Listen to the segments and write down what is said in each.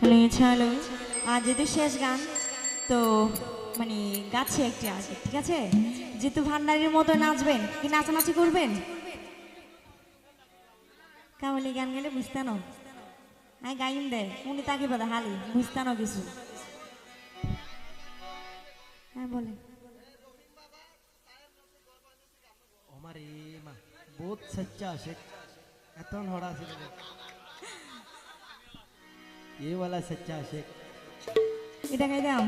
Hello ইচ্ছা হলো আর যেহেতু শেষ গান, তো মানে গাছে একটি আসবে ঠিক আছে? যেহেতু ভান্ডারির মতো নাচবেন, কি নাচানাচি করবেন? কামলি গান গেলে বুঝতানো? হ্যাঁ গাইন দে, উনি তাকে বাদা হালি, বুঝতানো কিছু? হ্যাঁ বলে আমার এ মা বহুত সচ্চা আসে এত হড়া আছে ये वाला सच्चा आशिक এটা গাইলাম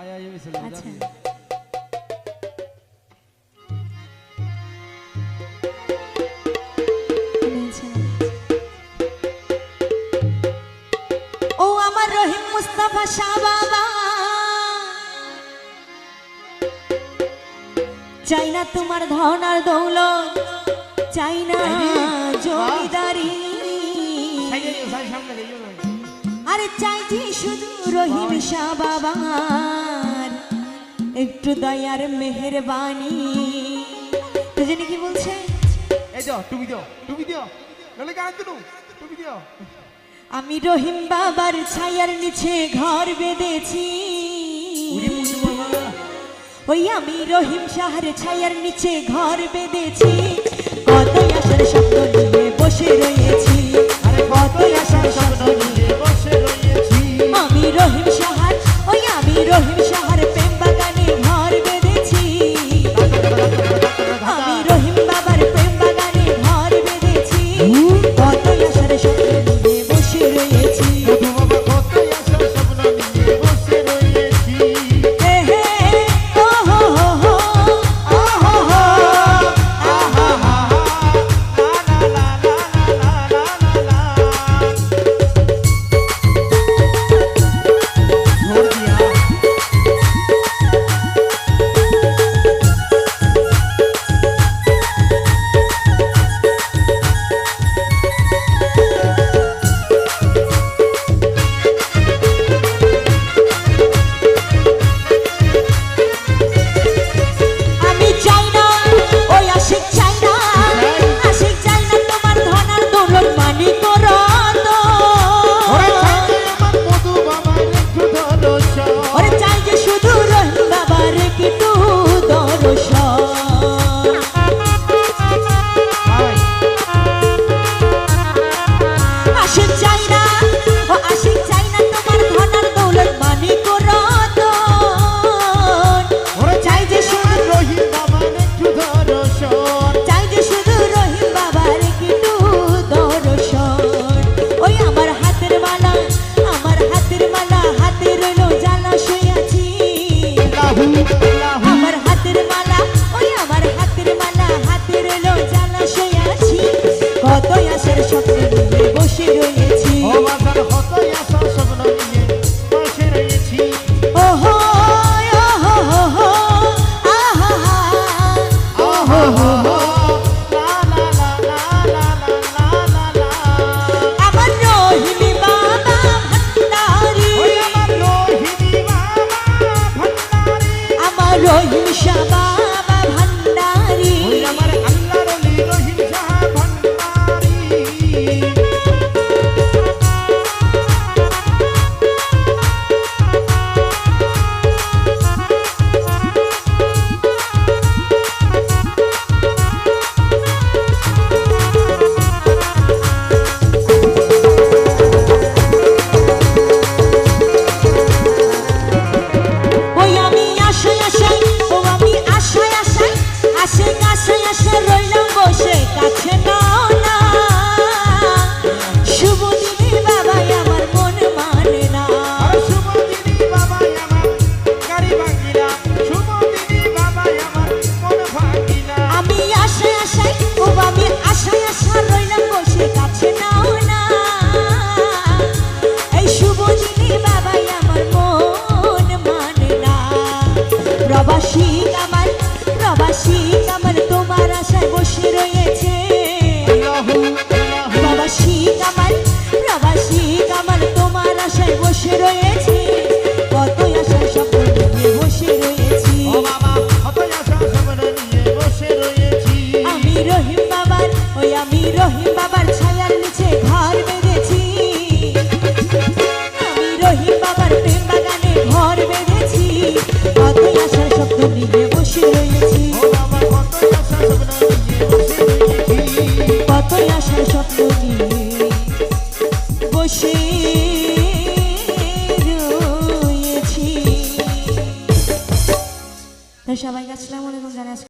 आया ये भी सुन আচ্ছা ও আমার রহিম মুস্তাফা শাহ বাবা চাই না তোমার ধন আর দৌলত চাই না জমিদারি সামনে আরে চাইছি শুধু রহিম শাহ বাবার। একটু দয়ার মেহরবানি। দুজনে কি বলছে আমি রহিম বাবার ছায়ার নিচে ঘর বেঁধেছি। ওই আমি রহিম শাহর ছায়ার নিচে ঘর বেঁধেছি। কত আসার শব্দ নিয়ে বসে রয়েছি। কত আসার Thank you. shake. বসে রয়েছি। তো সবাইকে আসসালামু আলাইকুম জানাই